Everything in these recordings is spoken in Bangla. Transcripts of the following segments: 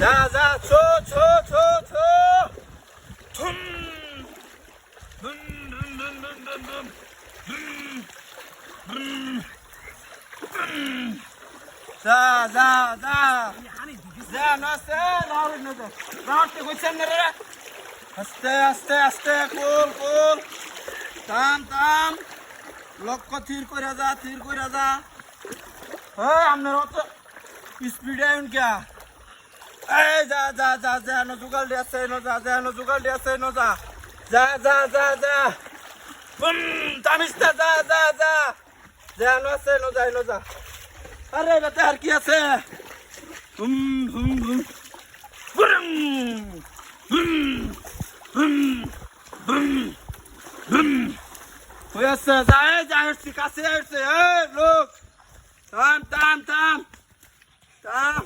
যা যা ছো ছো ছো ছো ধুম ধুম ধুম ধুম ধুম ধুম ধুম ধুম ধুম যা যা যা যা নসে লাউড নজর রাউতে কইছেন রে আস্তে আস্তে আস্তে কোল কোল টান টান লক্ষ্য থির করে যা থির করে যা হ্যাঁ আপনার অত স্পিডে আইন কে এই যা যা যা যা ন জুগাল দিয়ে আছে ন যা যা ন জুগাল দিয়ে আছে ন যা। যা যা যা যা। বুম তামিস্তা যা যা যা। যা ন আছে ন যা ন যা। আরে বেটা আর কি আছে? হুম হুম হুম বুম বুম বুম বুম বুম হয়ে আছে যায় যায় আসছি কাছে আসছে এই, লোক। থাম থাম থাম থাম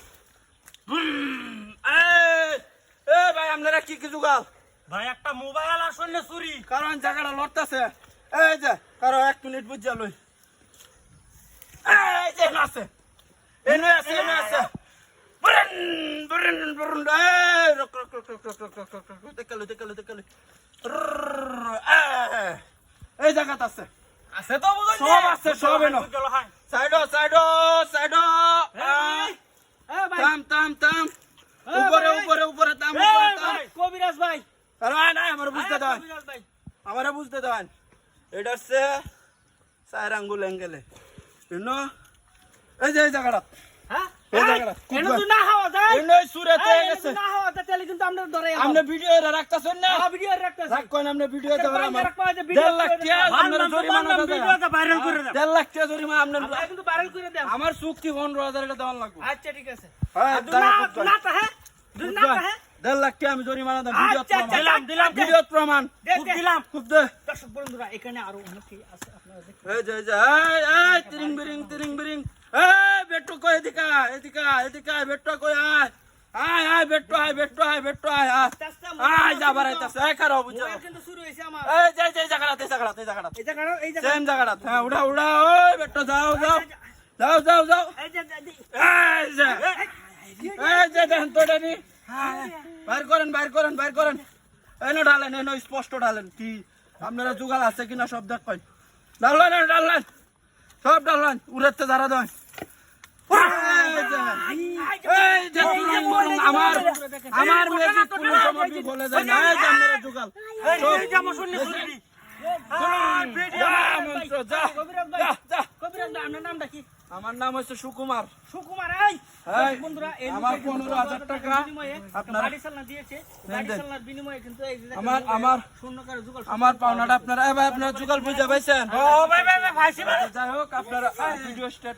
এ ভাই আপনারা কি কি জুগাল ভাই একটা মোবাইল আসলে চুরি? কারণ জায়গাটা লড়তেছে। এই যে কারও এক মিনিট বুঝা লই। এই যে আছে। এনে আছে এনে আছে। বুরুন বুরুন বুরুন। এই rock rock rock rock rock rock rock রক দেখাল দেখাল দেখাল এই জায়গাটা আছে। আছে তো বুঝুন সব আছে, সব এনো। সাইড সাইড কবিরাজ ভাই। আরে না আমার বুঝতে দাও। আমারে বুঝতে এটা হচ্ছে চার আঙ্গুল অ্যাঙ্গেলে। ইনো এই যে এই জায়গাটা। হ্যাঁ? এই জায়গাটা, খুব তো না হওয়া যায় ইনো এই সুরে তো এই, এনে গেছে। না হওয়া যায় তাহলে কিন্তু আমরা ধরে আপনি ভিডিও রাখতেছেন না? ভিডিও রাখতেছি। রাখ কোন আপনি ভিডিও ভাই, দেবেন আমার রাখবা, যে video দেড় লাখ টাকা দাও। জরিমানা দাও ভিডিওটা viral করে দাও। দেড় লাখ টাকা জরিমানা আপনার আমরা কিন্তু ভাইরাল করে দেব। আমার চুক্তি পনেরো হাজার এটা দেওয়ার লাগবে। আচ্ছা ঠিক আছে। হ্যাঁ, না না তো হ্যাঁ? না তো হ্যাঁ? দেড় লাখ টাকা আমি জরিমানা আচ্ছা, আচ্ছা, দিলাম, দিলাম, ভিডিও প্রমাণ। দিলাম খুব দে। দর্শক বন্ধুরা এখানে আরও অনেকে আছে আপনারা দেখুন এই যে এই এই তিরিং বিরিং তিরিং বিরিং। এই বেটু কই এদিকে এদিকে এদিকে বেটু কই আয়। আয় আয় বেটু আয় বেটু আয় বেটু আয় আয়। এই খারাপ কিন্তু শুরু আমার। এই যে যে জায়গাটা এই জায়গাটা এই জায়গাটা এই জায়গা সেম জায়গাটা হ্যাঁ উড়া উড়া ওই বেটু যাও যাও। যাও যাও যাও। এই যে এই যে- এই এনে ঢালেন এনে স্পষ্ট ঢালেন কি আপনারা জোগাল আছে কিনা সব দেখ পাই ডাললেন ডাললেন সব ডাললেন উড়েতে ধারা দেয় আমার যা আপনার নামটা কি আমার নাম হচ্ছে সুকুমার সুকুমার এই বন্ধুরা আমার 15,000 টাকা আপনার আপনারা- চালনা দিয়েছে গাড়ি চালনার বিনিময়ে কিন্তু এই যে আমার- আমার- শূন্য করে যুগল আমার পাওনাটা আপনারা এবার আপনারা যুগল বুঝে পাইছেন ও ভাই ভাই ভাই ভাই যাই হোক আপনারা ভিডিও স্টার্ট